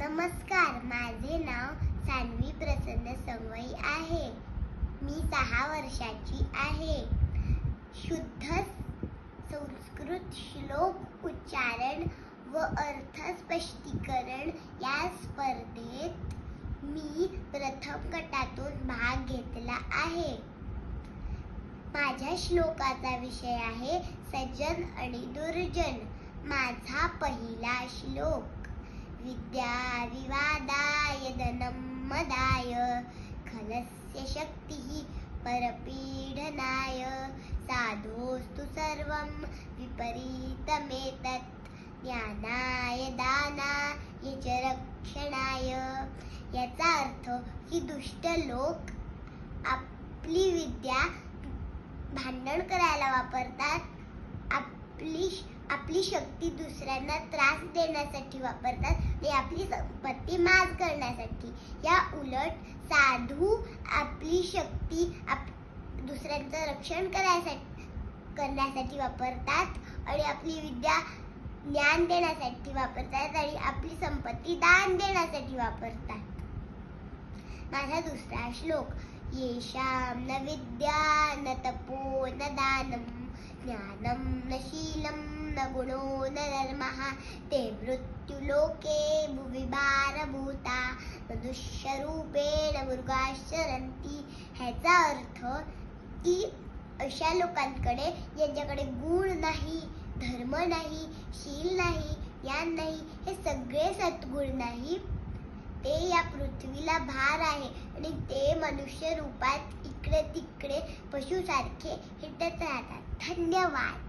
नमस्कार माझे नाव सान्वी प्रसन्न संवई आहे. मी सहा वर्षाची आहे. शुद्ध संस्कृत श्लोक उच्चारण व अर्थ स्पष्टीकरण या स्पर्धेत मी प्रथम गटातून भाग घेतला आहे. माझ्या श्लोकाचा विषय आहे सज्जन आणि दुर्जन माझा पहिला श्लोक. विद्या धनम्मदाय खलस्य शक्तिः परपीडनाय। साधोस्तु सर्वं विपरीतमेतत् ज्ञानाय दानाय च रक्षणाय। याचा अर्थ की दुष्ट लोक आपली विद्या भांडण करायला वापरतात आपली आपली शक्ती दुसऱ्यांना त्रास देण्यासाठी वापरतात आणि आपली संपत्ती माज करण्यासाठी. या उलट साधू आपली शक्ती आप दुसऱ्यांचं रक्षण करायसाठी करण्यासाठी वापरतात आणि आपली विद्या ज्ञान देण्यासाठी वापरतात आणि आपली संपत्ती दान देण्यासाठी वापरतात. माझा दुसरा श्लोक येषां न विद्या न तपो न दानम. ज्ञानं न शीलं न गुणो न धर्मः ते मृत्युलोके भुवि भारभूता मनुष्यरूपेण मृगाश्चरन्ति. ह्याचा अर्थ की अशा लोकांकडे ज्यांच्याकडे गुण नाही धर्म नाही शील नाही ज्ञान नाही हे सगळे सद्गुण नाही. ते या पृथ्वीला भार आहे आणि ते मनुष्य रूपात इकडे तिकडे पशुसारखे हिटत राहतात. धन्यवाद